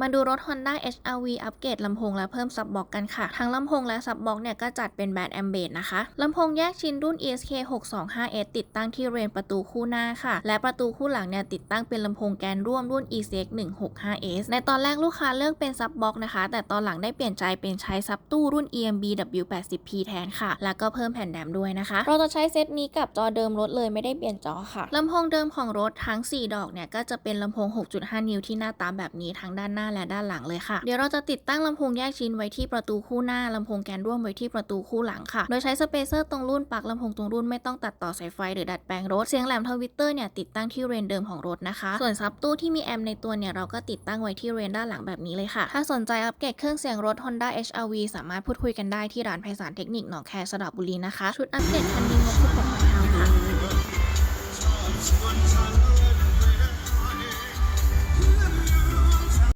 มาดูรถ Honda HR-V อัปเกรดลำโพงและเพิ่มซับบ็อกกันค่ะ ทั้งลำโพงและซับบ็อกเนี่ยก็จัดเป็นแบรนด์แอมเบดนะคะลำโพงแยกชิ้นรุ่น ESK 625S ติดตั้งที่เรนประตูคู่หน้าค่ะ และประตูคู่หลังเนี่ยติดตั้งเป็นลำโพงแกนร่วมรุ่น ECX 165S ในตอนแรกลูกค้าเลือกเป็นซับบ็อกนะคะ แต่ตอนหลังได้เปลี่ยนใจเป็นใช้ซับตู้รุ่น EMB W80P แทนค่ะ แล้วก็เพิ่มแผ่นแดมด้วยนะคะ เราจะใช้เซตนี้กับจอเดิมรถเลยไม่ได้เปลี่ยนจอค่ะลำโพงเดิมของรถทั้ง 4 ดอกเนี่ยก็จะเป็นลำโพง 6.5 นิ้วที่หน้าตาแบบนี้ทั้งด้านหน้าและด้านหลังเลยค่ะ เดี๋ยวเราจะติดตั้งลำโพงแยกชิ้นไว้ที่ประตูคู่หน้าลำโพงแกนร่วมไว้ที่ประตูคู่หลังค่ะ โดยใช้สเปเซอร์ตรงรุ่นปักลำโพงตรงรุ่นไม่ต้องตัดต่อสายไฟหรือดัดแปลงรถ เสียงแหลมทวิตเตอร์เนี่ยติดตั้งที่เรนเดิมของรถนะคะ ส่วนซับตู้ที่มีแอมป์ในตัวเนี่ยเราก็ติดตั้งไว้ที่เรนด้านหลังแบบนี้เลยค่ะ ถ้าสนใจอัปเกรดเครื่องเสียงรถ Honda HR-V สามารถพูดคุยกันได้ที่ร้านไพศาลเทคนิคหนองแคสระบุรีนะคะ ชุดอัปเกรดคันนี้งบ